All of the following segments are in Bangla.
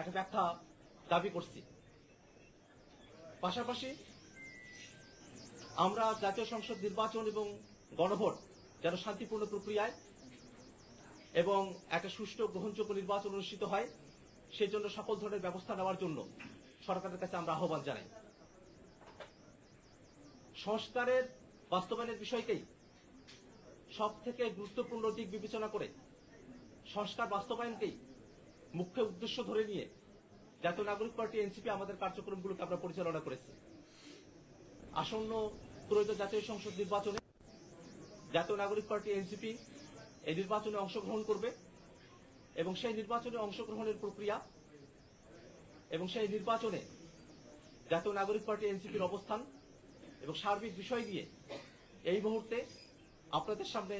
একটা ব্যাখ্যা দাবি করছি। পাশাপাশি আমরা জাতীয় সংসদ নির্বাচন এবং গণভোট যেন শান্তিপূর্ণ প্রক্রিয়ায় এবং একটা সুষ্ঠু গ্রহণযোগ্য নির্বাচন অনুষ্ঠিত হয় সেই জন্য সকল ধরনের ব্যবস্থা নেওয়ার জন্য সরকারের কাছে আমরা আহ্বান জানাই। সংস্কারের বাস্তবায়নের বিষয়কেই সব থেকে গুরুত্বপূর্ণ দিক বিবেচনা করে সংস্কার বাস্তবায়নকেই মুখ্য উদ্দেশ্য ধরে নিয়ে জাতীয় নাগরিক পার্টি, এনসিপি আমাদের কার্যক্রমগুলোকে আমরা পরিচালনা করেছি। আসন্ন ত্রয়োদশ জাতীয় সংসদ নির্বাচনে জাতীয় নাগরিক পার্টি, এনসিপি এই নির্বাচনে অংশগ্রহণ করবে এবং সেই নির্বাচনে অংশগ্রহণের প্রক্রিয়া এবং সেই নির্বাচনে জাতীয় নাগরিক পার্টি, এনসিপির অবস্থান এবং সার্বিক বিষয় নিয়ে এই মুহূর্তে আপনাদের সামনে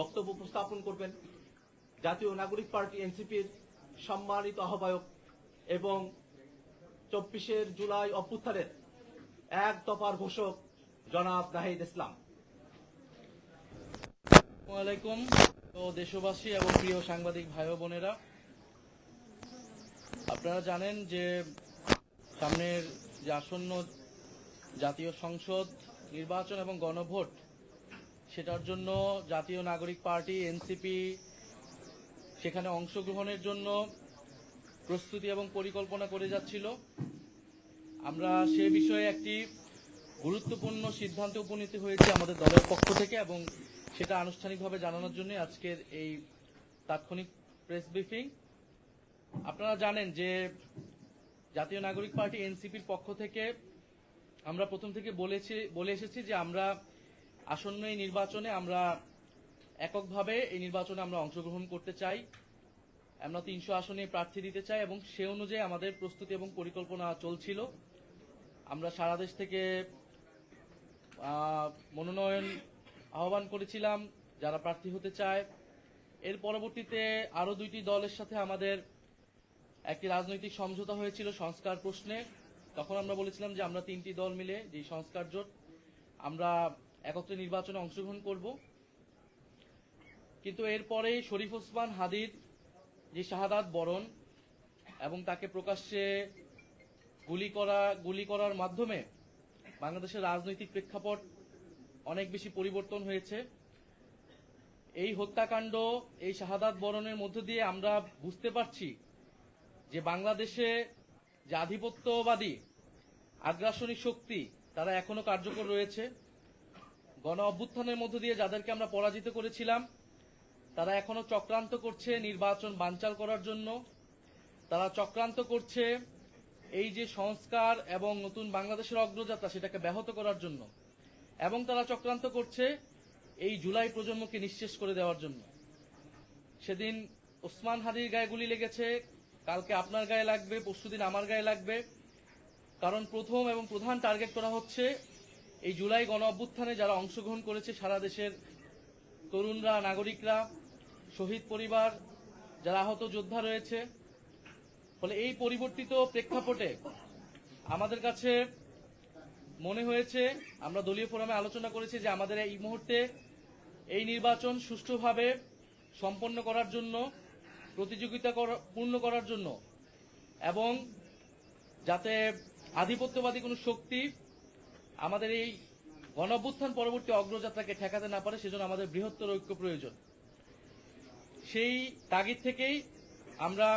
বক্তব্য উপস্থাপন করবেন জাতীয় নাগরিক পার্টি, এনসিপির সম্মানিত আহ্বায়ক এবং চব্বিশের জুলাই অভ্যুত্থানের এক দফার ঘোষক জনাব নাহিদ ইসলাম। আলাইকুম। তো দেশবাসী এবং প্রিয় সাংবাদিক ভাই বোনেরা, আপনারা জানেন যে সামনের যে আসন্ন জাতীয় সংসদ নির্বাচন এবং গণভোট, সেটার জন্য জাতীয় নাগরিক পার্টি, এনসিপি সেখানে অংশগ্রহণের জন্য প্রস্তুতি এবং পরিকল্পনা করে যাচ্ছিল। আমরা সে বিষয়ে একটি গুরুত্বপূর্ণ সিদ্ধান্তে উপনীত হয়েছে আমাদের দলের পক্ষ থেকে এবং সেটা আনুষ্ঠানিকভাবে জানানোর জন্য আজকের এই তাৎক্ষণিক প্রেস ব্রিফিং। আপনারা জানেন যে জাতীয় নাগরিক পার্টি এনসিপির পক্ষ থেকে আমরা প্রথম থেকে বলেছি, বলে এসেছি যে আমরা আসন্ন এই নির্বাচনে আমরা এককভাবে এই নির্বাচনে আমরা অংশগ্রহণ করতে চাই। আমরা তিনশো আসনে প্রার্থী দিতে চাই এবং সে অনুযায়ী আমাদের প্রস্তুতি এবং পরিকল্পনা চলছিল। আমরা সারা দেশ থেকে মনোনয়ন আহ্বান করেছিলাম, যারা প্রার্থী হতে চায়। এর পরবর্তীতে আরও দুইটি দলের সাথে আমাদের একটি রাজনৈতিক সমঝোতা হয়েছিল সংস্কার প্রশ্নে। তখন আমরা বলেছিলাম যে আমরা তিনটি দল মিলে যে সংস্কার জোট, আমরা একত্রে নির্বাচনে অংশগ্রহণ করব। কিন্তু এরপরে শরীফ ওসমান হাদির যে শাহাদাত বরণ এবং তাকে প্রকাশ্যে গুলি করা, গুলি করার মাধ্যমে বাংলাদেশের রাজনৈতিক প্রেক্ষাপট অনেক বেশি পরিবর্তন হয়েছে। এই হত্যাকাণ্ড, এই শাহাদাত বরণের মধ্য দিয়ে আমরা বুঝতে পারছি যে বাংলাদেশে যে আধিপত্যবাদী, আগ্রাসনী শক্তি তারা এখনও কার্যকর রয়েছে। গণ অভ্যুত্থানের মধ্য দিয়ে যাদেরকে আমরা পরাজিত করেছিলাম তারা এখনও চক্রান্ত করছে নির্বাচন বানচাল করার জন্য। তারা চক্রান্ত করছে এই যে সংস্কার এবং নতুন বাংলাদেশের অগ্রযাত্রা সেটাকে ব্যাহত করার জন্য এবং তারা চক্রান্ত করছে এই জুলাই প্রজন্মকে নিঃশেষ করে দেওয়ার জন্য। সেদিন ওসমান হাদির গায়ে গুলি লেগেছে, কালকে আপনার গায়ে লাগবে পরশুদিন আমার গায়ে লাগবে। কারণ প্রথম এবং প্রধান টার্গেট করা হচ্ছে এই জুলাই গণ অভ্যুত্থানে যারা অংশগ্রহণ করেছে সারা দেশের তরুণরা, নাগরিকরা শহীদ পরিবার, যারা আহত যোদ্ধা রয়েছে, ফলে এই পরিবর্তিত প্রেক্ষাপটে আমাদের কাছে মনে হয়েছে, আমরা দলীয় ফোরামে আলোচনা করেছি যে আমাদের এই মুহূর্তে এই নির্বাচন সুষ্ঠুভাবে সম্পন্ন করার জন্য, প্রতিযোগিতা পূর্ণ করার জন্য এবং যাতে আধিপত্যবাদী কোনো শক্তি আমাদের এই গণঅভ্যুত্থান পরবর্তী অগ্রযাত্রাকে ঠেকাতে না পারে, সেজন্য আমাদের বৃহত্তর ঐক্য প্রয়োজন। সেই তাগিদ থেকেই আমরা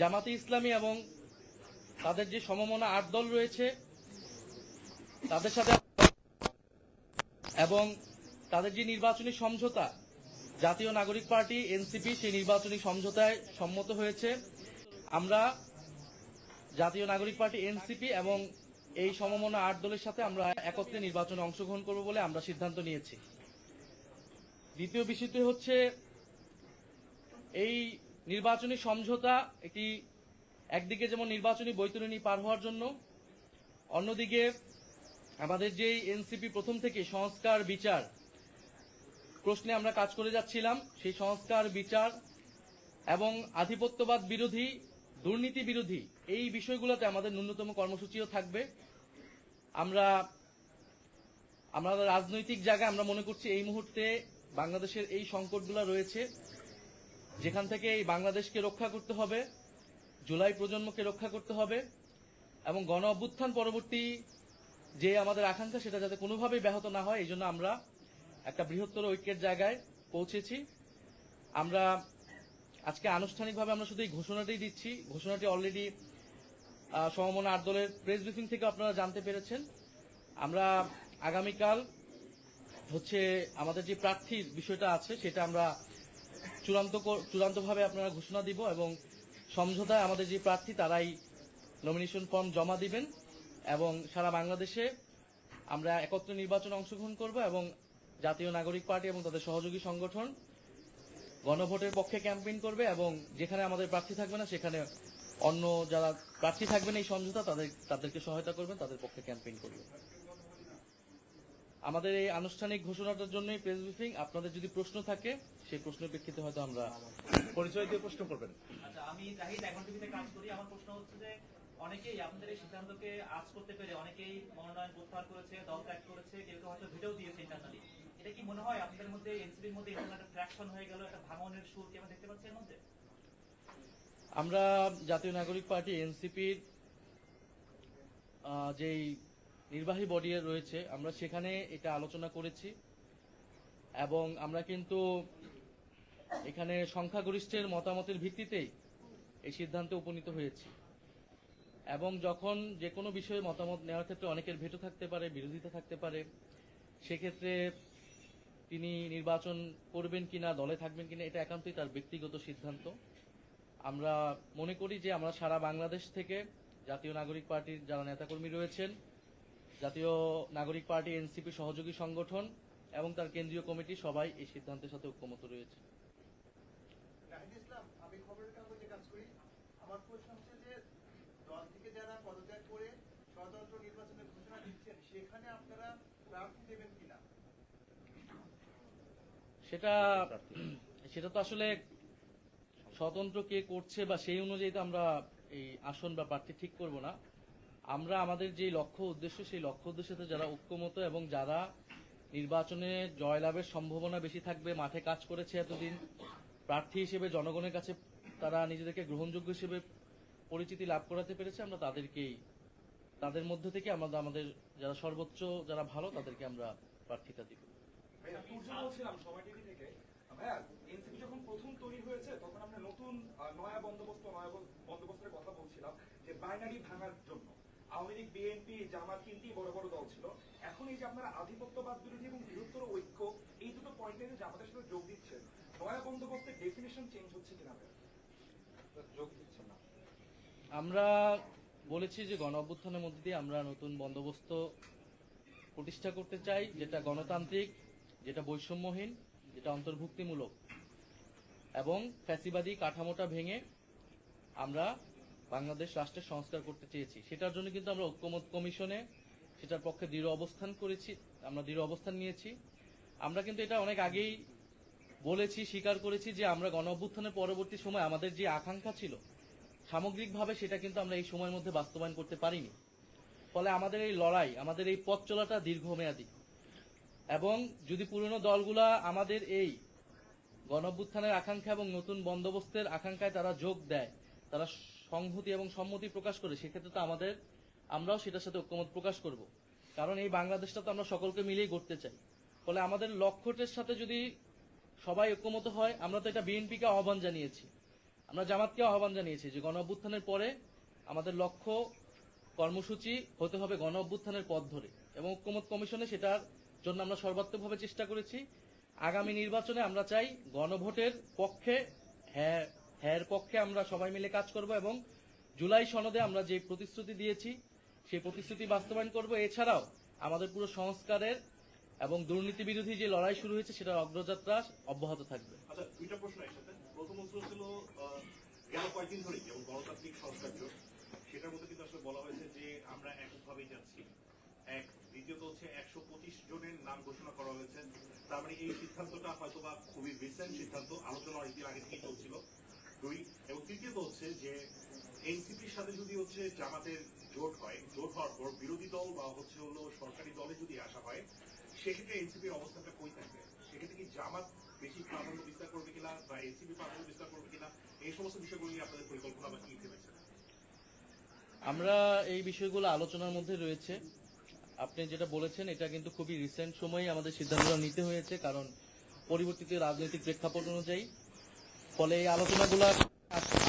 জামাতে ইসলামী এবং তাদের যে সমমনা আট দল রয়েছে, তাদের সাথে এবং তাদের যে নির্বাচনী সমঝোতা, জাতীয় নাগরিক পার্টি, এনসিপি, সেই নির্বাচনী সমঝোতায় সম্মত হয়েছে। আমরা জাতীয় নাগরিক পার্টি, এনসিপি এবং এই সমমনা আট দলের সাথে আমরা একত্রে নির্বাচনে অংশগ্রহণ করব বলে আমরা সিদ্ধান্ত নিয়েছি। দ্বিতীয় বিষয়টি হচ্ছে এই নির্বাচনী সমঝোতা একটি একদিকে যেমন নির্বাচনী বৈতরণী পার হওয়ার জন্য, অন্যদিকে আমাদের যেই এনসিপি প্রথম থেকে সংস্কার বিচার প্রশ্নে আমরা কাজ করে যাচ্ছিলাম, সেই সংস্কার বিচার এবং আধিপত্যবাদ বিরোধী, দুর্নীতি বিরোধী এই বিষয়গুলোতে আমাদের ন্যূনতম কর্মসূচিও থাকবে। আমরা আমাদের রাজনৈতিক জায়গায় আমরা মনে করছি এই মুহূর্তে বাংলাদেশের এই সংকটগুলো রয়েছে। যেখান থেকে এই বাংলাদেশকে রক্ষা করতে হবে, জুলাই প্রজন্মকে রক্ষা করতে হবে, এবং গণ অভ্যুত্থান পরবর্তী যে আমাদের আকাঙ্ক্ষা সেটা যাতে কোনোভাবেই ব্যাহত না হয়, এই জন্য আমরা একটা বৃহত্তর ঐক্যের জায়গায় পৌঁছেছি। আমরা আজকে আনুষ্ঠানিকভাবে আমরা শুধু এই ঘোষণাটাই দিচ্ছি, ঘোষণাটি অলরেডি সমমনা আট দলের প্রেস ব্রিফিং থেকে আপনারা জানতে পেরেছেন। আমরা আগামীকাল হচ্ছে আমাদের যে প্রার্থীর বিষয়টা আছে, সেটা আমরা চূড়ান্ত চূড়ান্তভাবে আপনারা ঘোষণা দিব এবং সমঝোতায় আমাদের যে প্রার্থী, তারাই নমিনেশন ফর্ম জমা দিবেন এবং সারা বাংলাদেশে আমরা একত্র নির্বাচনে অংশগ্রহণ করব এবং জাতীয় নাগরিক পার্টি এবং তাদের সহযোগী সংগঠন গণভোটের পক্ষে ক্যাম্পেইন করবে এবং যেখানে আমাদের প্রার্থী থাকবে না, সেখানে অন্য যারা প্রার্থী থাকবেন এই সমঝোতা, তাদের তাদেরকে সহায়তা করবেন, তাদের পক্ষে ক্যাম্পেইন করবে আমাদের এই আনুষ্ঠানিক ঘোষণাটার জন্য প্রেস ব্রিফিং আপনাদের যদি প্রশ্ন থাকে সেই প্রশ্নের প্রেক্ষিতে হয়তো আমরা পরিচয় দিয়ে প্রশ্ন করবেন। আচ্ছা আমি জাহিদ এখন টিভিতে কাজ করি। আমার প্রশ্ন হচ্ছে যে অনেকেই আপনাদের এই সিদ্ধান্তকে আজ করতে পেরে অনেকেই মনোনয়ন প্রত্যাহার করেছে দল ত্যাগ করেছে কেউ হয়তো ভিডিও দিয়েছে ইন্টারনালি এটা কি মনে হয় আপনাদের মধ্যে এনসিপির মধ্যে একটা ফ্র্যাকশন হয়ে গেল একটা ভাঙনের সুর কি আমরা দেখতে পাচ্ছি এর মধ্যে? আমরা জাতীয় নাগরিক পার্টি এনসিপির যেই নির্বাহী বডি রয়েছে। আমরা সেখানে এটা আলোচনা করেছি। এবং আমরা কিন্তু এখানে সংখ্যাগরিষ্ঠের মতামতের ভিত্তিতেই এই সিদ্ধান্তে উপনীত হয়েছি। এবং যখন যে কোনো বিষয়ে মতামত নেওয়ার ক্ষেত্রে অনেকের ভেটো থাকতে পারে, বিরোধিতা থাকতে পারে, সেক্ষেত্রে তিনি নির্বাচন করবেন কিনা, দলে থাকবেন কিনা, এটা একান্তই তার ব্যক্তিগত সিদ্ধান্ত। আমরা মনে করি যে আমরা সারা বাংলাদেশ থেকে জাতীয় নাগরিক পার্টির যারা নেতাকর্মী রয়েছেন জাতীয় নাগরিক পার্টি এনসিপি সহযোগী সংগঠন এবং তার কেন্দ্রীয় কমিটি সবাই এই সিদ্ধান্তের সাথে ঐক্যমত রয়েছে। নাহিদ ইসলাম আমি খবরের কাগজে কাজ করি। আমার প্রশ্ন হচ্ছে যে দল থেকে যারা পদত্যাগ করে স্বতন্ত্র নির্বাচনের ঘোষণা দিচ্ছেন সেখানে আপনারা প্রার্থী দেবেন কিনা? সেটা সেটা তো আসলে স্বতন্ত্র কে করছে বা সেই অনুযায়ী তো আমরা এই আসন বা প্রার্থী ঠিক করব না। আমরা আমাদের যে লক্ষ্য উদ্দেশ্য, সেই লক্ষ্য উদ্দেশ্যতে যারা ঐক্যমত এবং যারা নির্বাচনে জয়লাভের সম্ভাবনা বেশি থাকবে, মাঠে কাজ করেছে এতদিন, প্রার্থী হিসেবে, জনগণের কাছে তারা নিজেদেরকে গ্রহণযোগ্য হিসেবে পরিচিতি লাভ করাতে পেরেছে, আমরা তাদেরকেই, তাদের মধ্যে থেকে আমরা আমাদের যারা সর্বোচ্চ, যারা ভালো, তাদেরকে আমরা প্রার্থিতা দিব। ভাইয়া যখন প্রথম তৈরি হয়েছে, তখন আমরা নতুন নয়া বন্দোবস্ত, নয়া বন্দোবস্তের কথা বলছিলাম যে বাইনারি ভাঙার জন্য। আওয়ামী লীগ বিএনপি জামাত তিনটি বড় বড় দল ছিল। এখন এই যে আপনারা আধিপত্যবাদ বিরোধী এবং বৃহত্তর ঐক্য এই দুটো পয়েন্টে যে আমাদের সাথে যোগ দিচ্ছেন নয়া বন্দোবস্তের ডেফিনেশন চেঞ্জ হচ্ছে কিনা? যোগ দিচ্ছেন না। আমরা বলেছি যে গণ অভ্যুত্থানের মধ্যে দিয়ে আমরা নতুন বন্দোবস্ত প্রতিষ্ঠা করতে চাই যেটা গণতান্ত্রিক যেটা বৈষম্যহীন যেটা অন্তর্ভুক্তিমূলক। এবং ফ্যাসিবাদী কাঠামোটা ভেঙে আমরা বাংলাদেশ রাষ্ট্রের সংস্কার করতে চেয়েছি। সেটার জন্য কিন্তু আমরা ঐক্যমত কমিশনে সেটার পক্ষে দৃঢ় অবস্থান করেছি, আমরা দৃঢ় অবস্থান নিয়েছি। আমরা কিন্তু এটা অনেক আগেই বলেছি, স্বীকার করেছি যে আমরা গণ অভ্যুত্থানের পরবর্তী সময় আমাদের যে আকাঙ্ক্ষা ছিল, সামগ্রিকভাবে সেটা কিন্তু আমরা এই সময়ের মধ্যে বাস্তবায়ন করতে পারিনি। ফলে আমাদের এই লড়াই, আমাদের এই পথ চলাটা দীর্ঘমেয়াদী। এবং যদি পুরনো দলগুলা আমাদের এই গণঅভ্যুত্থানের আকাঙ্ক্ষা এবং নতুন বন্দোবস্তের আকাঙ্ক্ষায় তারা যোগ দেয়, তারা সংহতি এবং সম্মতি প্রকাশ করে, সেক্ষেত্রে তো আমাদের, আমরাও সেটার সাথে ঐক্যমত প্রকাশ করব। কারণ এই বাংলাদেশটা তো আমরা সকলকে মিলেই গড়তে চাই। ফলে আমাদের লক্ষ্যটের সাথে যদি সবাই ঐক্যমত হয়, আমরা তো এটা বিএনপিকে আহ্বান জানিয়েছি। আমরা জামাতকে আহ্বান জানিয়েছি যে গণ অভ্যুত্থানের পরে আমাদের লক্ষ্য কর্মসূচি হতে হবে গণ অভ্যুত্থানের পথ ধরে। এবং ঐক্যমত কমিশনে সেটার জন্য আমরা সর্বাত্মকভাবে চেষ্টা করেছি। আগামী নির্বাচনে আমরা চাই গণভোটের পক্ষে হ্যাঁ হ্যাঁ পক্ষে আমরা সবাই মিলে কাজ করব এবং জুলাই সনদে আমরা যে প্রতিশ্রুতি দিয়েছি, সেই প্রতিশ্রুতি বাস্তবায়ন করব। এছাড়াও আমাদের পুরো সংস্কারের এবং দুর্নীতি বিরোধী যে লড়াই শুরু হয়েছে সেটার অগ্রযাত্রা অব্যাহত থাকবে। আচ্ছা প্রশ্ন প্রথম গেল কয়েকদিন ধরেই যেমন গণতান্ত্রিক সংস্কার সেটার মধ্যে কিন্তু আসলে বলা হয়েছে যে আমরা যাচ্ছি। এক, দ্বিতীয়ত হচ্ছে একশো পঁচিশ জনের নাম ঘোষণা করা হয়েছে। তার মানে এই সিদ্ধান্তটা হয়তোবা খুবই রিসেন্ট সিদ্ধান্ত, আলোচনা অনেকদিন আগে থেকেই চলছিল। দুই, এবং তৃতীয়ত হচ্ছে যে এনসিপির সাথে যদি হচ্ছে জামাতের জোট হয়, জোট হওয়ার পর বিরোধী দল বা হচ্ছে হলো সরকারি দলে যদি আসা হয়, সেক্ষেত্রে এনসিপির অবস্থানটা কই থাকবে? সেক্ষেত্রে কি জামাত বেশি প্রাধান্য বিস্তার করবে কিনা বা এনসিপি প্রাধান্য বিস্তার করবে কিনা? এই সমস্ত বিষয়গুলো নিয়ে আপনাদের পরিকল্পনা বা কি ভেবেছেন? আমরা এই বিষয়গুলো আলোচনার মধ্যে রয়েছে। আপনি যেটা বলেছেন, এটা কিন্তু খুবই রিসেন্ট সময়ে আমাদের সিদ্ধান্ত নিতে হয়েছে, কারণ পরিবর্তিত রাজনৈতিক প্রেক্ষাপট অনুযায়ী ফলে এই আলোচনাগুলো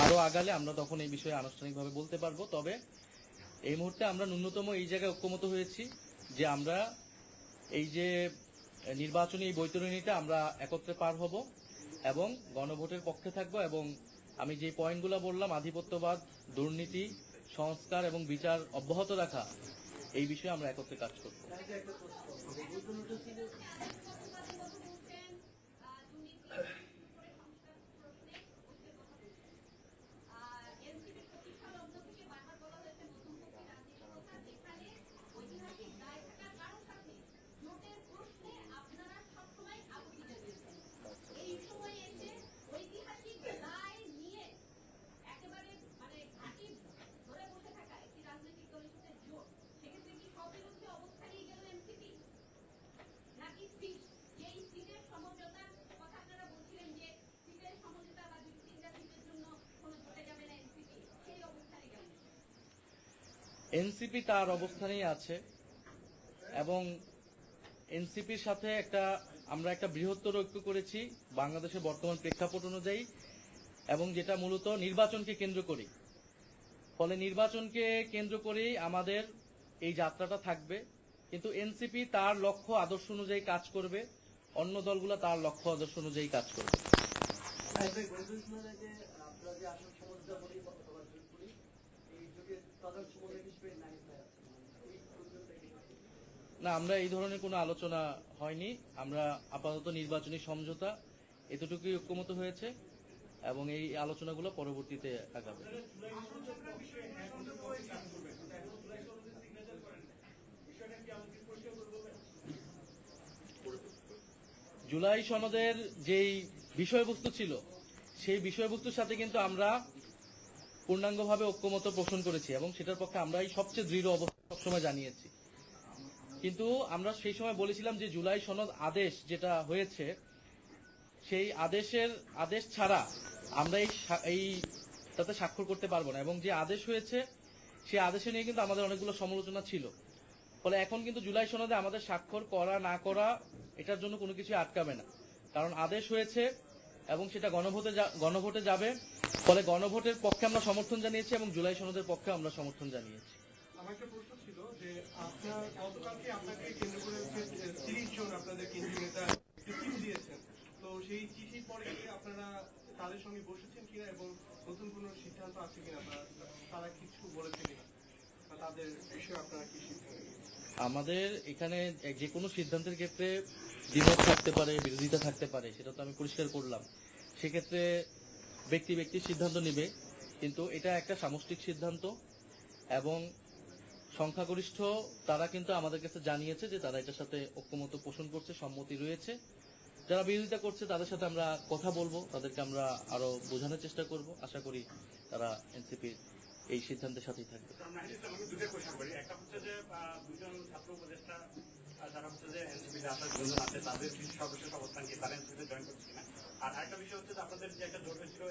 আরও আগালে আমরা তখন এই বিষয়ে আনুষ্ঠানিকভাবে বলতে পারব। তবে এই মুহূর্তে আমরা ন্যূনতম এই জায়গায় ঐক্যমত হয়েছি যে আমরা এই যে নির্বাচনী এই বৈতরণীটা আমরা একত্রে পার হব এবং গণভোটের পক্ষে থাকব এবং আমি যে পয়েন্টগুলো বললাম, আধিপত্যবাদ, দুর্নীতি, সংস্কার এবং বিচার অব্যাহত রাখা, এই বিষয়ে আমরা একত্রে কাজ করব এই সময়ে এসে ঐতিহাসিক রায় নিয়ে একেবারে মানে ঘাঁটি ধরে বসে থাকা একটি রাজনৈতিক দলের সাথে জোট সেক্ষেত্রে কি স্ববিরুদ্ধে অবস্থানেই গেল এনসিপি নাকি সিট যেই সিটের সমঝোতার কথা আপনারা বলছিলেন যে সিটের সমঝোতা বা দুই তিনটা সিটের জন্য কোনো জোটে যাবে না এনসিপি সেই অবস্থানে গেল এনসিপি তার অবস্থানেই আছে এবং এনসিপির সাথে একটা, আমরা একটা বৃহত্তর ঐক্য করেছি বাংলাদেশের বর্তমান প্রেক্ষাপট অনুযায়ী এবং যেটা মূলত নির্বাচনকে কেন্দ্র করে ফলে নির্বাচনকে কেন্দ্র করেই আমাদের এই যাত্রাটা থাকবে। কিন্তু এনসিপি তার লক্ষ্য আদর্শ অনুযায়ী কাজ করবে, অন্য দলগুলো তার লক্ষ্য আদর্শ অনুযায়ী কাজ করবে আপনারা যে আসল সমস্যা বলি অথবা জোট বলি এই যুগের প্রধান সমস্যা হিসেবে নাহিদ ভাই আছেন। এই পর্যন্ত এই না, আমরা এই ধরনের কোনো আলোচনা হয়নি। আমরা আপাতত নির্বাচনী সমঝোতা এতটুকুই ঐক্যমত হয়েছে এবং এই আলোচনাগুলো পরবর্তীতে আগাবে। জুলাই সনদের যেই বিষয়বস্তু ছিল, সেই বিষয়বস্তুর সাথে কিন্তু আমরা পূর্ণাঙ্গভাবে ঐক্যমত পোষণ করেছি এবং সেটার পক্ষে আমরাই সবচেয়ে দৃঢ় অবস্থা সবসময় জানিয়েছি। কিন্তু আমরা সেই সময় বলেছিলাম যে জুলাই সনদ আদেশ যেটা হয়েছে, সেই আদেশের আদেশ ছাড়া আমরা এই তাতে স্বাক্ষর করতে পারব না এবং যে আদেশ হয়েছে, সেই আদেশে নিয়ে কিন্তু আমাদের অনেকগুলো সমালোচনা ছিল। ফলে এখন কিন্তু জুলাই সনদে আমাদের স্বাক্ষর করা, না করা, এটার জন্য কোনো কিছু আটকাবে না। কারণ আদেশ হয়েছে এবং সেটা গণভোটে গণভোটে যাবে। ফলে গণভোটের পক্ষে আমরা সমর্থন জানিয়েছি এবং জুলাই সনদের পক্ষে আমরা সমর্থন জানিয়েছি। আমার একটা প্রশ্ন ছিল যে আপনার গতকালকে আপনাকে কেন্দ্র করে তিরিশ জন আপনাদের কেন্দ্রীয় নেতা চিঠি দিয়েছেন। তো সেই চিঠির পরে কি আপনারা তাদের সঙ্গে বসেছেন কিনা এবং নতুন কোনো সিদ্ধান্ত আছে কিনা বা তারা কিছু বলেছে কিনা? তাদের বিষয়ে আপনারা কি সিদ্ধান্ত আমাদের এখানে যে কোনো সিদ্ধান্তের ক্ষেত্রে দ্বিমত থাকতে পারে বিরোধিতা থাকতে পারে সেটা তো আমি পরিষ্কার করলাম। সেক্ষেত্রে ব্যক্তি ব্যক্তি সিদ্ধান্ত নেবে, কিন্তু এটা একটা সামষ্টিক সিদ্ধান্ত এবং সংখ্যাগরিষ্ঠ তারা কিন্তু আমাদের কাছে জানিয়েছে যে তারা এটার সাথে ঐক্যমত পোষণ করছে, সম্মতি রয়েছে। যারা বিরোধিতা করছে, তাদের সাথে আমরা কথা বলব, তাদেরকে আমরা আরও বোঝানোর চেষ্টা করব। আশা করি তারা এনসিপির এই সিদ্ধান্তের সাথেই থাকবে। তাদের সর্বশেষ অবস্থান কি? তারা জয়েন করছে আর বিষয় হচ্ছে আপনাদের যে একটা জোট হয়েছিল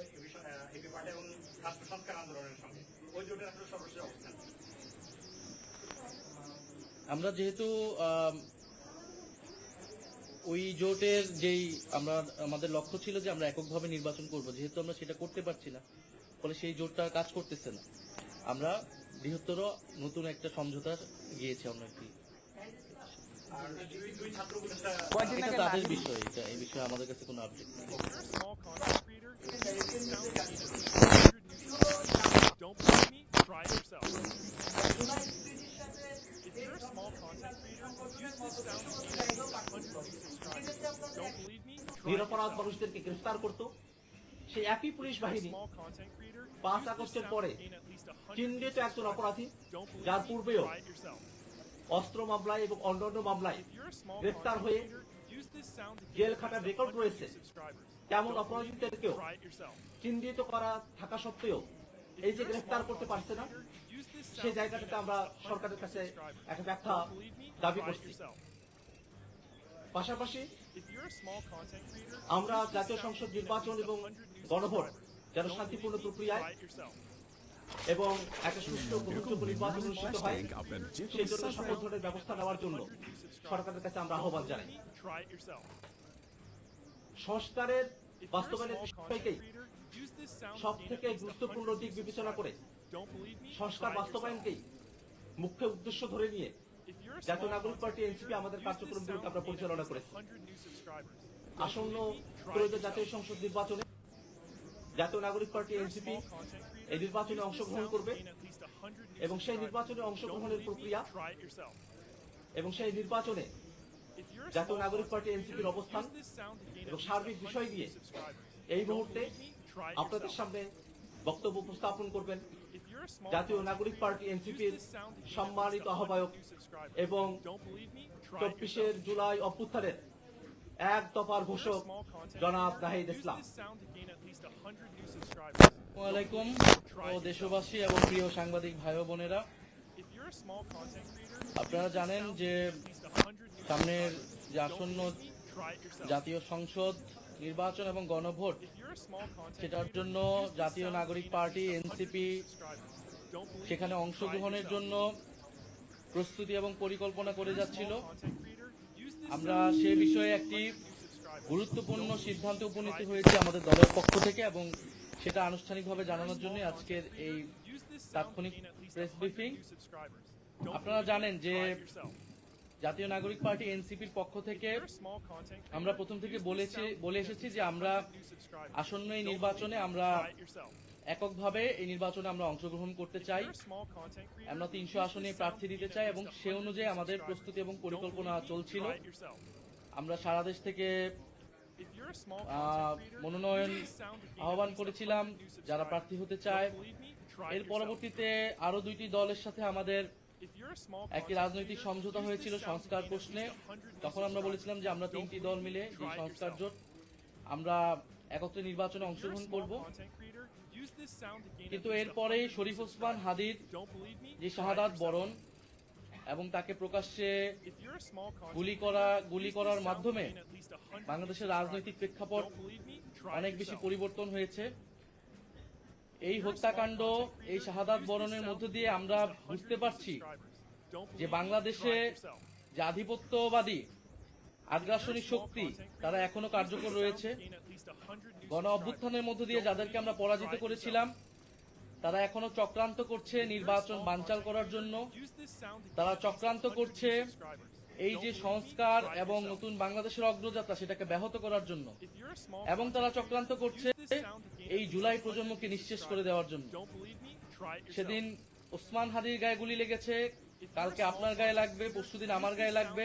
পার্টি এবং রাষ্ট্র সংস্কার আন্দোলনের সঙ্গে, ওই জোটের সর্বশেষ অবস্থান আমরা যেহেতু ওই জোটের যেই আমরা, আমাদের লক্ষ্য ছিল যে আমরা এককভাবে নির্বাচন করব, যেহেতু আমরা সেটা করতে পারছি না, ফলে সেই জোটটা কাজ করতেছে না। আমরা বৃহত্তর নতুন একটা সমঝোতা গিয়েছি আমরা একটি আর দুই দুই ছাত্র উপদেষ্টা নিরপরাধ মানুষদেরকে গ্রেফতার করতো। সেই একই পুলিশ বাহিনী পাঁচ আগস্টের পরে চিহ্নিত একজন অপরাধী যার পূর্বেও অস্ত্র মামলায় এবং অন্যান্য মামলায় গ্রেফতার হয়ে creator, use this sound to gain jail খাটার রেকর্ড রয়েছে তেমন অপরাধীদেরকেও. চিহ্নিত করা থাকা সত্ত্বেও এই যে গ্রেফতার করতে পারছে না সেই জায়গাটাতে আমরা সরকারের কাছে একটা ব্যাখ্যা দাবি করছি পাশাপাশি আমরা জাতীয় সংসদ নির্বাচন এবং গণভোট যেন শান্তিপূর্ণ প্রক্রিয়ায় এবং একটা সুষ্ঠু গ্রহণযোগ্য নির্বাচন অনুষ্ঠিত হয় সেই জন্য সকল ধরনের ব্যবস্থা নেওয়ার জন্য সরকারের কাছে আমরা আহ্বান জানাই. সংস্কারের বাস্তবায়নের বিষয়কেই সব থেকে গুরুত্বপূর্ণ 100 দিক বিবেচনা করে? সংস্কার বাস্তবায়নকেই. মুখ্য উদ্দেশ্য ধরে নিয়ে জাতীয় নাগরিক পার্টি এনসিপি আমাদের কার্যক্রমগুলোকে আমরা পরিচালনা করেছি least 100 new subscribers. আসন্ন ত্রয়োদশ জাতীয়. সংসদ নির্বাচনে জাতীয় নাগরিক পার্টি এনসিপি এই নির্বাচনে অংশগ্রহণ করবে এবং সেই নির্বাচনে অংশগ্রহণের প্রক্রিয়া এবং সেই নির্বাচনে জাতীয় নাগরিক পার্টি এনসিপির অবস্থান এবং সার্বিক বিষয় দিয়ে এই মুহূর্তে আপনাদের সামনে বক্তব্য উপস্থাপন করবেন জাতীয় নাগরিক পার্টি এনসিপির সম্মানিত আহ্বায়ক এবং চব্বিশের জুলাই অভ্যুত্থানের এক দফার ঘোষক, জনাব জাহিদ ইসলাম। দেশবাসী এবং প্রিয় সাংবাদিক ভাই বোনেরা। আপনারা জানেন যে সামনের যে আসন্ন জাতীয় সংসদ নির্বাচন এবং গণভোট, সেটার জন্য জাতীয় নাগরিক পার্টি, এনসিপি, সেখানে অংশগ্রহণের জন্য প্রস্তুতি এবং পরিকল্পনা করে যাচ্ছিল। আমরা সে বিষয়ে একটি গুরুত্বপূর্ণ সিদ্ধান্তে উপনীত হয়েছে আমাদের দলের পক্ষ থেকে এবং সেটা আনুষ্ঠানিকভাবে জানানোর জন্য আজকের এই তাৎক্ষণিক প্রেস ব্রিফিং আপনারা জানেন যে জাতীয় নাগরিক পার্টি এনসিপির পক্ষ থেকে আমরা প্রথম থেকে বলেছি, বলে এসেছি যে আমরা আসন্ন এই নির্বাচনে আমরা এককভাবে এই নির্বাচনে আমরা অংশগ্রহণ করতে চাই। আমরা তিনশো আসনে প্রার্থী দিতে চাই এবং সে অনুযায়ী আমাদের প্রস্তুতি এবং পরিকল্পনা চলছিল। আমরা সারা দেশ থেকে মনোনয়ন আহ্বান করেছিলাম যারা প্রার্থী হতে চায়। এর পরবর্তীতে আরও দুইটি দলের সাথে আমাদের একটি রাজনৈতিক সমঝোতা হয়েছিল সংস্কার প্রশ্নে। তখন আমরা বলেছিলাম যে আমরা তিনটি দল মিলে সংস্কার জোট আমরা একত্রে নির্বাচনে অংশগ্রহণ করব। কিন্তু এরপরেই শরীফ ওসমান হাদির যে শাহাদাত বরণ এবং তাকে প্রকাশ্যে গুলি করা গুলি করার মাধ্যমে বাংলাদেশের রাজনৈতিক প্রেক্ষাপট অনেক বেশি পরিবর্তন হয়েছে। এই হত্যাকাণ্ড এই শাহাদাত বরণের মধ্য দিয়ে আমরা বুঝতে পারছি যে বাংলাদেশে যে আধিপত্যবাদী আগ্রাসনী শক্তি তারা এখনও কার্যকর রয়েছে। গণ অভ্যুত্থানের মধ্য দিয়ে যাদেরকে আমরা পরাজিত করেছিলাম, তারা এখনও চক্রান্ত করছে নির্বাচন বানচাল করার জন্য। তারা চক্রান্ত করছে এই যে সংস্কার এবং নতুন বাংলাদেশের অগ্রযাত্রা, সেটাকে ব্যাহত করার জন্য। এবং তারা চক্রান্ত করছে এই জুলাই প্রজন্মকে নিঃশেষ করে দেওয়ার জন্য। সেদিন ওসমান হাদির গায়ে গুলি লেগেছে, কালকে আপনার গায়ে লাগবে, পরশুদিন আমার গায়ে লাগবে।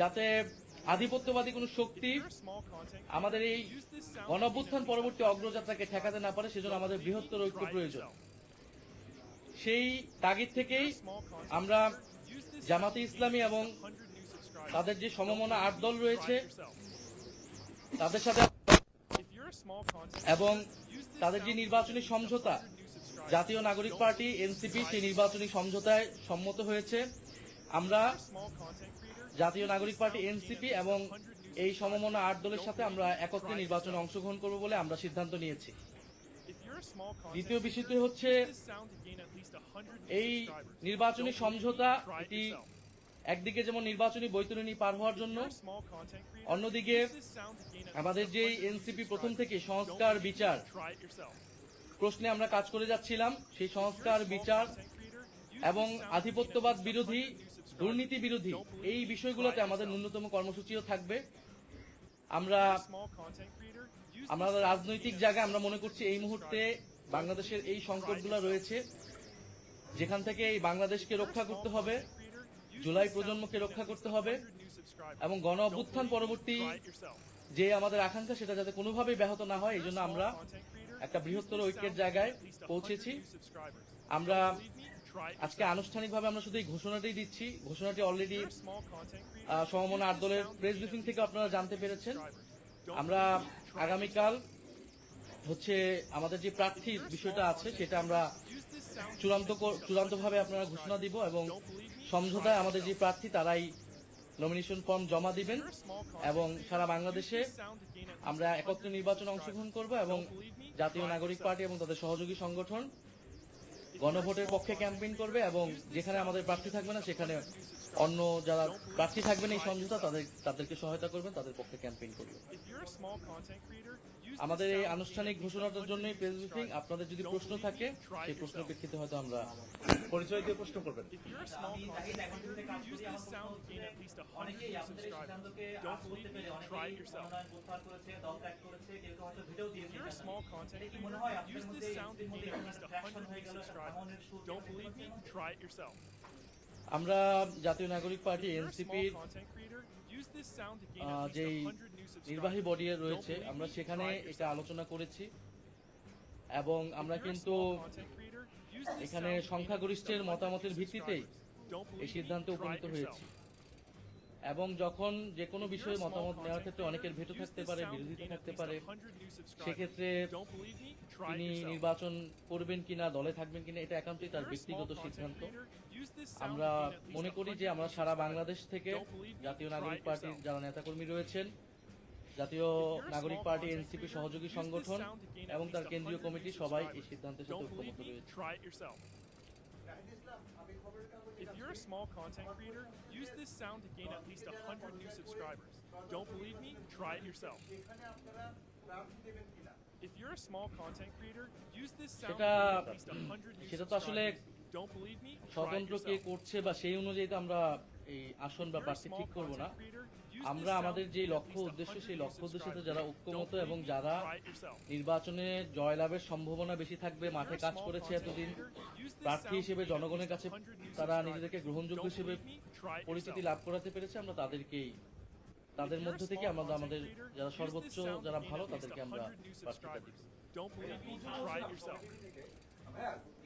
যাতে আধিপত্যবাদী কোনো শক্তি আমাদের এই গণঅভ্যুত্থান পরবর্তী অগ্রযাত্রাকে ঠেকাতে না পারে, সেজন্য আমাদের বৃহত্তর ঐক্য প্রয়োজন। সেই তাগিদ থেকেই আমরা জামাতে ইসলামী এবং তাদের যে সমমনা আট দল রয়েছে, তাদের সাথে এবং তাদের যে নির্বাচনী সমঝোতা, জাতীয় নাগরিক পার্টি, এনসিপি, সেই নির্বাচনী সমঝোতায় সম্মত হয়েছে। আমরা জাতীয় নাগরিক পার্টি, এনসিপি এবং এই সমমনা আট দলের সাথে আমরা একত্রে নির্বাচনে অংশগ্রহণ করব বলে আমরা সিদ্ধান্ত নিয়েছি। দ্বিতীয় বিষয়টি হচ্ছে, এই নির্বাচনী সমঝোতা এটি একদিকে যেমন নির্বাচনী বৈতরণী পার হওয়ার জন্য, অন্যদিকে আমাদের যে এনসিপি প্রথম থেকে সংস্কার বিচার প্রশ্নে আমরা কাজ করে যাচ্ছিলাম, সেই সংস্কার বিচার এবং আধিপত্যবাদ বিরোধী দুর্নীতি বিরোধী এই বিষয়গুলোতে আমাদের ন্যূনতম কর্মসূচিও থাকবে। আমরা আমাদের রাজনৈতিক জায়গায় আমরা মনে করছি এই মুহূর্তে বাংলাদেশের এই সংকটগুলো রয়েছে। যেখান থেকে এই বাংলাদেশকে রক্ষা করতে হবে, জুলাই প্রজন্মকে রক্ষা করতে হবে এবং গণ অভ্যুত্থান পরবর্তী যে আমাদের আকাঙ্ক্ষা, সেটা যাতে কোনোভাবেই ব্যাহত না হয়, এই জন্য আমরা একটা বৃহত্তর ঐক্যের জায়গায় পৌঁছেছি। আমরা আজকে আনুষ্ঠানিকভাবে আমরা শুধু এই ঘোষণাটাই দিচ্ছি। ঘোষণাটি অলরেডি সমমনা আট দলের প্রেস ব্রিফিং থেকে আপনারা জানতে পেরেছেন। আমরা আগামীকাল হচ্ছে আমাদের যে প্রার্থীর বিষয়টা আছে সেটা আমরা চূড়ান্ত চূড়ান্তভাবে আপনারা ঘোষণা দিব এবং সমঝোতায় আমাদের যে প্রার্থী তারাই নমিনেশন ফর্ম জমা দিবেন এবং সারা বাংলাদেশে আমরা একত্রে নির্বাচন অংশগ্রহণ করব এবং জাতীয় নাগরিক পার্টি এবং তাদের সহযোগী সংগঠন গণভোটের পক্ষে ক্যাম্পেইন করবে এবং যেখানে আমাদের প্রার্থী থাকবে না, সেখানে অন্য যারা প্রার্থী? থাকবেন এই সমঝোতা, তাদের, তাদেরকে সহায়তা করবেন, তাদের পক্ষে ক্যাম্পেইন করবে আমাদের এই আনুষ্ঠানিক ঘোষণাটার জন্য প্রেসব্রিফিং আপনাদের যদি প্রশ্ন থাকে সেই প্রশ্ন প্রেক্ষিতে হয়তো আমরা পরিচয় দিয়ে প্রশ্ন করবেন। আমরা জাতীয় নাগরিক পার্টি এনসিপির আমরা যে নির্বাহী বডি রয়েছে আমরা সেখানে এটা আলোচনা করেছি। এবং আমরা কিন্তু এখানে সংখ্যাগরিষ্ঠের মতামতের ভিত্তিতে এই সিদ্ধান্তে উপনীত হয়েছি। এবং যখন যে কোনো বিষয়ে মতামত নেওয়ার ক্ষেত্রে অনেকের ভেটো থাকতে পারে বিরোধিতা থাকতে পারে। সেক্ষেত্রে তিনি নির্বাচন করবেন কিনা দলে থাকবেন কিনা এটা একান্তই তার ব্যক্তিগত সিদ্ধান্ত। আমরা মনে করি যে আমরা সারা বাংলাদেশ থেকে জাতীয় নাগরিক পার্টির যারা নেতাকর্মী রয়েছেন জাতীয় নাগরিক পার্টি এনসিপি সহযোগী সংগঠন এবং তার কেন্দ্রীয় কমিটি সবাই এই সিদ্ধান্তের সাথে উপমত রয়েছে। If you're a small content creator, use this sound to gain at least 100 new subscribers. Don't believe me? Try it yourself. If you're a small content creator, use this sound to gain at least 100 new আসলে subscribers. Don't believe me? Try it স্বতন্ত্র কে yourself. করছে বা সেই অনুযায়ী তো আমরা এই আসন বা প্রার্থী ঠিক করব না আমরা আমাদের যে লক্ষ্য উদ্দেশ্য সেই লক্ষ্য উদ্দেশ্য যারা ঐক্যমত এবং যারা নির্বাচনে জয়লাভের সম্ভাবনা বেশি থাকবে মাঠে কাজ করেছে এতদিন প্রার্থী হিসেবে জনগণের কাছে তারা নিজেদেরকে গ্রহণযোগ্য হিসেবে পরিচিতি লাভ করাতে পেরেছে আমরা তাদেরকেই তাদের মধ্যে থেকে আমরা আমাদের যারা সর্বোচ্চ যারা ভালো তাদেরকে আমরা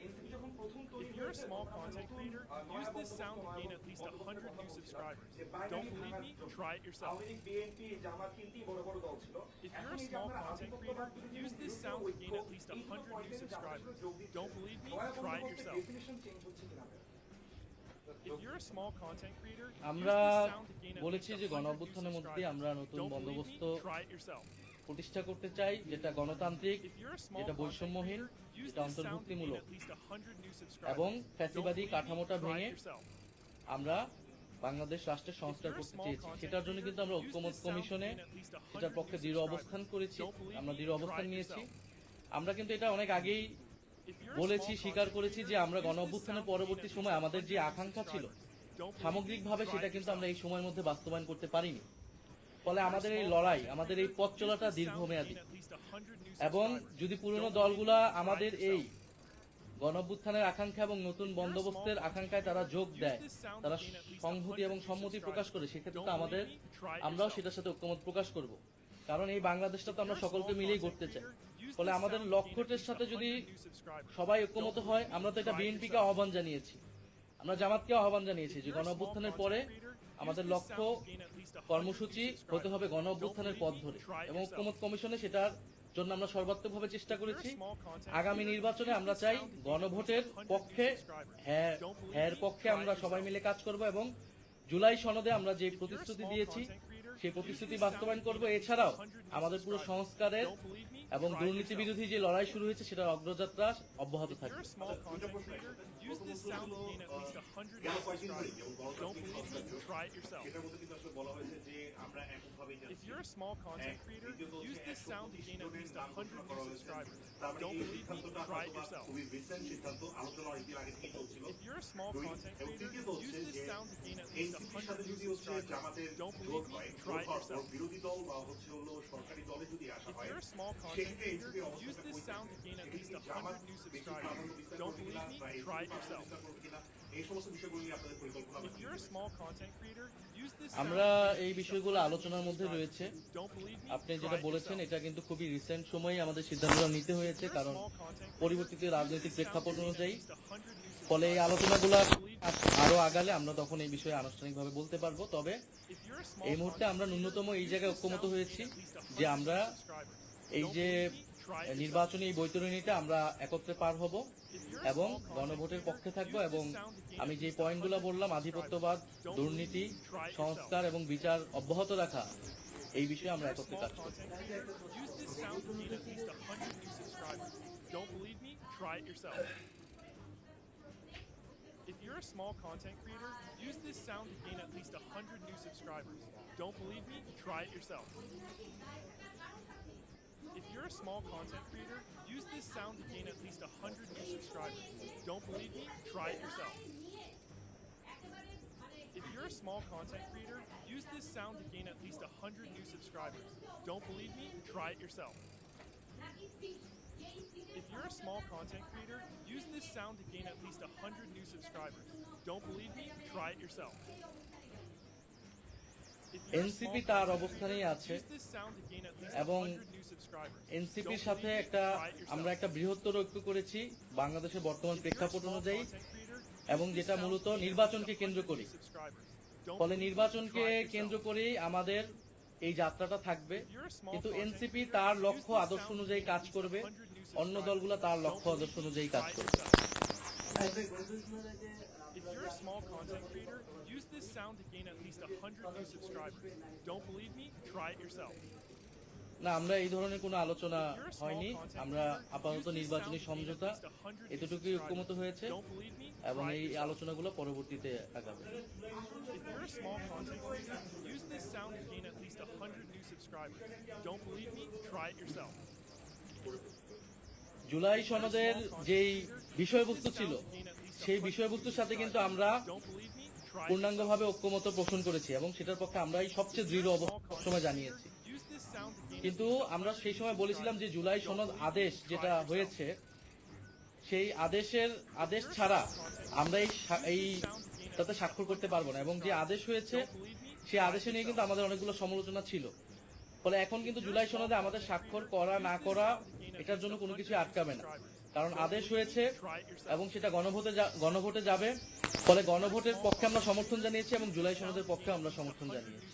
subscribers. Don't believe me? Try it yourself. ভাইয়া এনসিপি যখন প্রথম তৈরি If you're a হয়েছে, small তখন content নতুন, creator, আহ, use this বন্দোবস্ত, sound to নয়া gain at least বন্দোবস্তের 100 কথা new বলছিলাম, subscribers. যে binary Don't believe me? জন্য Try it yourself. Awami League, BNP, Jamaat তিনটি বড় বড় দল ছিল। If এখন you're a এই যে small আপনারা content আধিপত্যবাদ creator, বিরোধী use this sound to gain at least 100 new subscribers. Don't believe me? Try it yourself. If you're a small content creator, আমরা this sound to gain at বলেছি যে 100 গণ অভ্যুত্থানের মধ্যে আমরা নতুন বন্দোবস্ত me? Try it yourself. প্রতিষ্ঠা করতে চাই যেটা গণতান্ত্রিক যেটা বৈষম্যহীন gain অন্তর্ভুক্তিমূলক at least 100 new subscribers. এবং ফ্যাসিবাদী কাঠামোটা ভেঙে আমরা বাংলাদেশ রাষ্ট্রের সংস্কার করতে চেয়েছি। সেটার জন্য কিন্তু আমরা ঐক্যমত কমিশনে সেটার পক্ষে দৃঢ় অবস্থান করেছি। আমরা দৃঢ় অবস্থান নিয়েছি। আমরা কিন্তু এটা অনেক আগেই বলেছি স্বীকার করেছি যে আমরা গণ অভ্যুত্থানের পরবর্তী সময় আমাদের যে আকাঙ্ক্ষা ছিল সামগ্রিকভাবে সেটা কিন্তু আমরা এই সময়ের মধ্যে বাস্তবায়ন করতে পারিনি। ফলে আমাদের এই লড়াই, আমাদের এই পথ চলাটা দীর্ঘমেয়াদী। এবং যদি পুরনো দলগুলা আমাদের এই গণঅভ্যুত্থানের আকাঙ্ক্ষা এবং নতুন বন্দোবস্তের আকাঙ্ক্ষায় তারা যোগ দেয়, তারা সংহতি এবং সম্মতি প্রকাশ করে, সেক্ষেত্রে তো আমাদের, আমরাও সেটার সাথে ঐক্যমত প্রকাশ করব। কারণ এই বাংলাদেশটা তো আমরা সকলকে মিলেই করতে চাই। ফলে আমাদের লক্ষ্যটের সাথে যদি সবাই ঐক্যমত হয়, আমরা তো এটা বিএনপিকে আহ্বান জানিয়েছি। আমরা জামাতকে আহ্বান জানিয়েছি যে গণ অভ্যুত্থানের পরে আমাদের লক্ষ্য কর্মসূচি হতে হবে গণ অভ্যুত্থানের পথ ধরে এবং ঐক্যমত কমিশনে সেটার জন্য আমরা সর্বাত্মকভাবে চেষ্টা করেছি। আগামী নির্বাচনে আমরা চাই গণভোটের পক্ষে হ্যাঁ হ্যাঁ পক্ষে আমরা সবাই মিলে কাজ করব এবং জুলাই সনদে আমরা যে প্রতিশ্রুতি দিয়েছি সেই প্রতিশ্রুতি বাস্তবায়ন করব এছাড়াও আমাদের পুরো সংস্কারের এবং দুর্নীতি বিরোধী যে লড়াই শুরু হয়েছে সেটার অগ্রযাত্রা অব্যাহত থাকবে গেল কয়েকদিন ধরে যেমন গণতান্ত্রিক সংস্কার জোট, সেটার মধ্যে কিন্তু আসলে বলা হয়েছে যে আমরা এককভাবেই If you're a small content creator, use this sound to gain at least 100 new subscribers. মানে Don't believe me? Try it yourself. খুবই রিসেন্ট সিদ্ধান্ত আলোচনা অনেকদিন আগে থেকেই চলছিল If you're a small content এবং creator, use this sound to gain at least 100 new subscribers. জামাতের Don't believe me? হয় Try it yourself. বিরোধী দল বা হচ্ছে হলো সরকারি দলে যদি আসা If you're a small content creator, use this sound to gain at least 100 new subscribers. Don't believe me? Try it yourself. If you're a small content creator, use this আমরা sound to এই বিষয়গুলো আলোচনার মধ্যে রয়েছে? আপনি যেটা বলেছেন এটা কিন্তু খুবই রিসেন্ট সময়ে আমাদের সিদ্ধান্তটা নিতে হয়েছে কারণ পরিবর্তিত রাজনৈতিক প্রেক্ষাপট অনুযায়ী least 100 new ফলে এই আলোচনাগুলো আরও আগালে আমরা তখন এই বিষয়ে আনুষ্ঠানিকভাবে বলতে পারব। তবে এই মুহূর্তে আমরা ন্যূনতম এই জায়গায় ঐক্যমত হয়েছি যে আমরা এই যে নির্বাচনী এই বৈতরণীটা আমরা একত্রে পার হব এবং গণভোটের পক্ষে থাকব এবং আমি যে পয়েন্টগুলো বললাম, আধিপত্যবাদ, দুর্নীতি, সংস্কার এবং বিচার অব্যাহত রাখা, এই বিষয়ে আমরা একত্রে কাজ করব। If you're a small content creator, use this sound to gain at least 100 new subscribers. Don't believe me? Try it yourself. If you're a small content creator, use this sound to gain at least 100 new subscribers. Don't believe me? Try it yourself. If you're a small content creator, use this sound to gain at least 100 new subscribers. Don't believe me? Try it yourself. If you're a small content creator, use this sound to gain at least 100 new subscribers. Don't believe me? Try it yourself. NCP তার অবস্থানেই আছে এবং এনসিপির সাথে একটা আমরা একটা বৃহত্তর ঐক্য করেছি বাংলাদেশের বর্তমান প্রেক্ষাপট অনুযায়ী এবং যেটা মূলত নির্বাচনকে কেন্দ্র করি ফলে নির্বাচনকে কেন্দ্র করেই আমাদের এই যাত্রাটা থাকবে। কিন্তু এনসিপি তার লক্ষ্য আদর্শ অনুযায়ী কাজ করবে। অন্য দলগুলো তার লক্ষ্য আদর্শ অনুযায়ী কাজ করবে না আমরা এই ধরনের কোনো আলোচনা হয়নি। আমরা আপাতত নির্বাচনী সমঝোতা এতটুকুই ঐক্যমত হয়েছে এই আলোচনাগুলো পরবর্তীতে আগাবে। জুলাই সনদের যেই বিষয়বস্তু ছিল, সেই বিষয়বস্তুর সাথে কিন্তু আমরা পূর্ণাঙ্গভাবে ঐক্যমত পোষণ করেছি এবং সেটার পক্ষে আমরাই সবচেয়ে দৃঢ় অবস্থান সময় জানিয়েছি। কিন্তু আমরা সেই সময় বলেছিলাম যে জুলাই সনদ আদেশ যেটা হয়েছে, সেই আদেশের আদেশ ছাড়া আমরা এই তাতে স্বাক্ষর করতে পারব না এবং যে আদেশ হয়েছে, সেই আদেশে নিয়ে কিন্তু আমাদের অনেকগুলো সমালোচনা ছিল। ফলে এখন কিন্তু জুলাই সনদে আমাদের স্বাক্ষর করা না করা এটার জন্য কোনো কিছু আটকাবে না কারণ আদেশ হয়েছে এবং সেটা গণভোটে গণভোটে যাবে ফলে গণভোটের পক্ষে আমরা সমর্থন জানিয়েছি এবং জুলাই সনদের পক্ষে আমরা সমর্থন জানিয়েছি.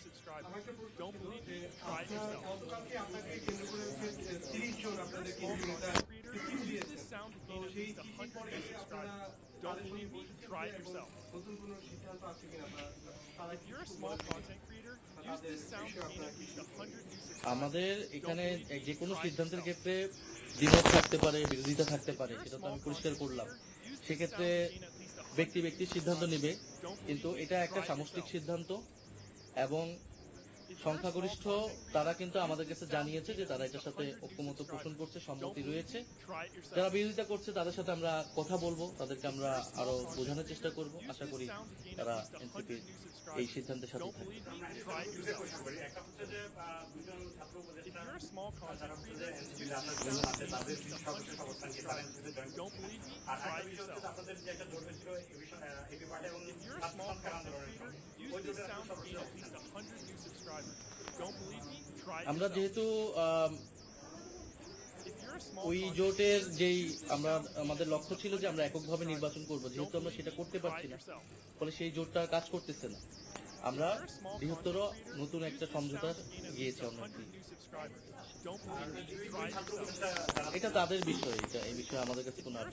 Don't believe me? Try it yourself. গতকালকে আপনাকে কেন্দ্র করে হচ্ছে তিরিশ জন আপনাদের কেন্দ্রীয় নেতা টিকিট Use দিয়েছেন this sound to তো gain at সেই least চিঠির 100 পরে new এসে আপনারা subscribers. Don't তাদের সঙ্গে believe me? বসেছেন Try it এবং yourself. নতুন কোনো সিদ্ধান্ত আছে কিনা আপনারা তারা If you're a small content আমাদের এখানে যে কোনো সিদ্ধান্তের ক্ষেত্রে দ্বিমত থাকতে পারে, বিরোধিতা থাকতে পারে, সেটা তো আমি পরিষ্কার করলাম। সেক্ষেত্রে ব্যক্তি ব্যক্তি সিদ্ধান্ত নেবে, কিন্তু এটা একটা সামষ্টিক সিদ্ধান্ত এবং সংখ্যাগরিষ্ঠ তারা কিন্তু আমাদের কাছে জানিয়েছে যে তারা এটার সাথে ঐক্যমত পোষণ করছে সম্মতি রয়েছে. যারা বিরোধিতা করছে তাদের সাথে আমরা কথা বলব তাদেরকে আমরা আরও বোঝানোর চেষ্টা করব আশা করি তারা এই সিদ্ধান্তের সাথে থাকবে believe me? Try it yourself. Question করি একটা হচ্ছে যে আহ, দুজন ছাত্র If উপদেষ্টা you're a small যারা content হচ্ছে যে creator, এনসিপি use আপনার this জন্য sound আছে to gain তাদের at least সদস্য 100 new অবস্থানকে তারা এনসিপিতে জয়েন Don't believe me? আর Try একটা it বিষয় হচ্ছে যে yourself. আপনাদের যে একটা হয়েছিল এই বিষয় এপি পার্টি এবং আন্দোলনের আমরা যেহেতু ওই জোটের যেই আমরা আমাদের লক্ষ্য ছিল যে আমরা এককভাবে নির্বাচন করব যেহেতু আমরা সেটা করতে পারছি না। ফলে সেই জোটটা কাজ করতেছে না। আমরা বৃহত্তর নতুন একটা সমঝোতা গিয়েছে অন্যদিকে এটা তাদের বিষয় এটা এই বিষয়ে আমাদের কাছে কোনো আর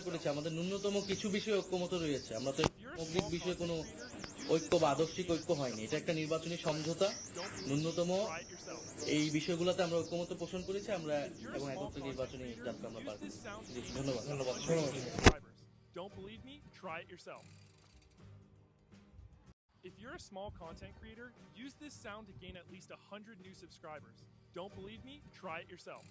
yourself. করেছি আমাদের ন্যূনতম কিছু বিষয়ে ঐক্যমত রয়েছে আমরা তো মৌলিক বিষয়ে কোনো ঐক্য বা আদর্শিক ঐক্য হয়নি এটা একটা নির্বাচনী সমঝোতা ন্যূনতম. এই বিষয়গুলোতে আমরা ঐক্যমত পোষণ করেছি আমরা এবং একত্রে নির্বাচনী যাত্রা আমরা পার this sound জি, ধন্যবাদ ধন্যবাদ. Don't believe me? Try it yourself. If you're a small content creator, use this sound to gain at least 100 new subscribers. Don't believe me? Try it yourself.